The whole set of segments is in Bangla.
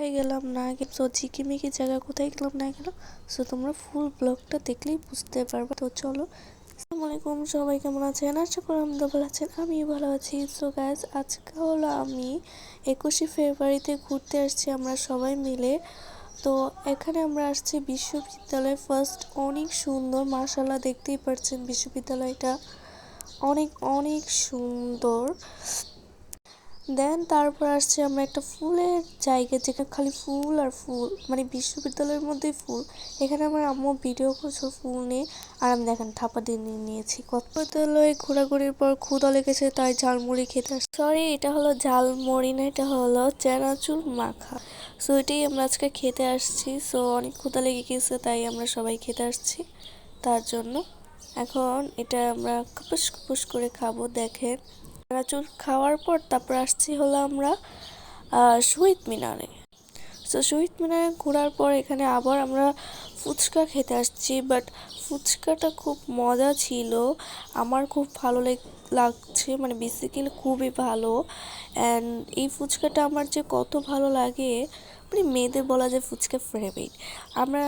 কোথায় গেলাম না গেলাম? সো ঝিকিমিকি জায়গা কোথায় গেলাম না গেলাম? সো তোমরা ফুল ব্লগটা দেখলেই বুঝতে পারবে। তো চলো। আসসালামু আলাইকুম, সবাই কেমন আছেন? আশা করি আমাদের ভালো আছেন। আমি ভালো আছি। সো গাইজ আজকে হলো আমি একুশে ফেব্রুয়ারিতে ঘুরতে আসছি আমরা সবাই মিলে। তো এখানে আমরা আসছি বিশ্ববিদ্যালয় ফার্স্ট অনেক সুন্দর মার্শাল্লাহ দেখতেই পাচ্ছেন বিশ্ববিদ্যালয়টা। অনেক অনেক সুন্দর। দেন তারপর আসছে আমরা একটা ফুলের জায়গা যেখানে খালি ফুল আর ফুল মানে বিশ্ববিদ্যালয়ের মধ্যেই ফুল। এখানে আমার আম্মু ভিডিও করছ ফুল নিয়ে, আর আমি দেখেন থাপা দিয়ে নিয়ে নিয়েছি। কত বিদ্যালয়ে ঘোরাঘুরির পর ক্ষুদা লেগেছে, তাই ঝালমুড়ি খেতে সরি এটা হলো ঝালমুড়ি না, এটা হলো চানাচুর মাখা। সো এটাই আমরা আজকে খেতে আসছি। সো অনেক ক্ষুদা লেগে গেছে, তাই আমরা সবাই খেতে আসছি। তার জন্য এখন এটা আমরা খুপুস খুপুস করে খাব, দেখেন। চানাচুর খাওয়ার পর তারপর আসছি হলো আমরা শহীদ মিনারে। সো শহীদ মিনারে ঘোরার পর এখানে আবার আমরা ফুচকা খেতে আসছি বাট ফুচকাটা খুব মজা ছিল। আমার খুব ভালো লাগছে মানে বেসিক্যালি খুবই ভালো। অ্যান্ড এই ফুচকাটা আমার যে কত ভালো লাগে মানে মেয়েদের বলা যায় ফুচকা ফেভারিট আমরা,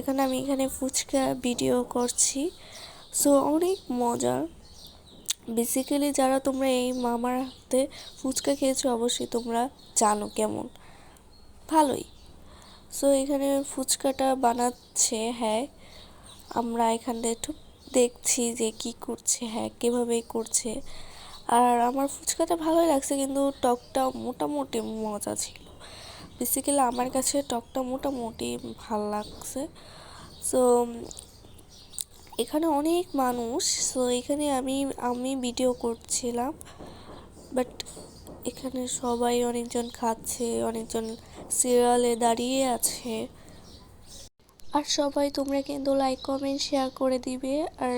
এখানে আমি এখানে ফুচকা ভিডিও করছি। সো অনেক মজার। বেসিক্যালি যারা তোমরা এই মামার হাতে ফুচকা খেয়েছো, অবশ্যই তোমরা জানো কেমন। ভালোই। সো এখানে ফুচকাটা বানাচ্ছে হ্যাঁ। আমরা এখানে একটু দেখছি যে কি করছে হ্যাঁ কীভাবে করছে। আর আমার ফুচকাটা ভালোই লাগছে, কিন্তু টকটা মোটামুটি মজা ছিল। বেসিক্যালি আমার কাছে টকটা মোটামুটি ভালো লাগছে। সো এখানে অনেক মানুষ সো এখানে আমি আমি ভিডিও করছিলাম বাট এখানে সবাই অনেকজন খাচ্ছে, অনেকজন সিরিয়ালে দাঁড়িয়ে আছে। আর সবাই তোমরা কিন্তু লাইক কমেন্ট শেয়ার করে দিবে। আর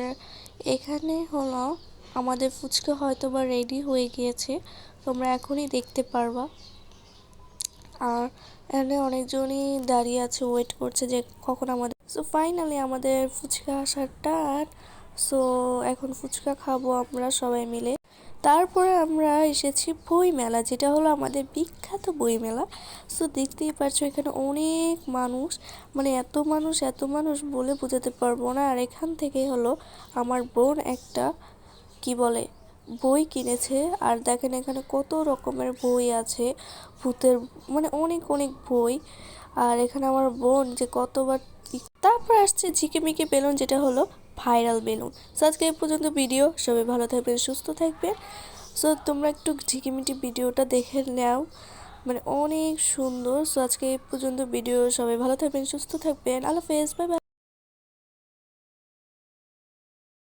এখানে হলো, আমাদের ফুচকা হয়তো বা রেডি হয়ে গিয়েছে, তোমরা এখনই দেখতে পারবা। আর এখানে অনেকজনই দাঁড়িয়ে আছে ওয়েট করছে যে কখন আমাদের সো ফাইনালি আমাদের ফুচকা আসার টান। সো এখন ফুচকা খাব আমরা সবাই মিলে। তারপরে আমরা এসেছি বই মেলা, যেটা হলো আমাদের বিখ্যাত বই মেলা। সো দেখতেই পারছ এখানে অনেক মানুষ। মানে এত মানুষ এত মানুষ বলে বোঝাতে পারব না। আর এখান থেকে হলো আমার বোন একটা, কি বলে, বই কিনেছে। আর দেখেন এখানে কত রকমের বই আছে, ভূতের মানে অনেক অনেক বই। আর এখানে আমার বোন যে কতবার তারপর আসছে ঝিকিমিকি বেলুন, যেটা হলো ভাইরাল বেলুন। সো আজকে এই পর্যন্ত ভিডিও, সবাই ভালো থাকবেন, সুস্থ থাকবেন। সো তোমরা একটু ঝিকিমিটি ভিডিওটা দেখে নাও। মানে অনেক সুন্দর। সো আজকে এই পর্যন্ত ভিডিও, সবাই ভালো থাকবেন, সুস্থ থাকবেন। আলো ফেস বাই বাই।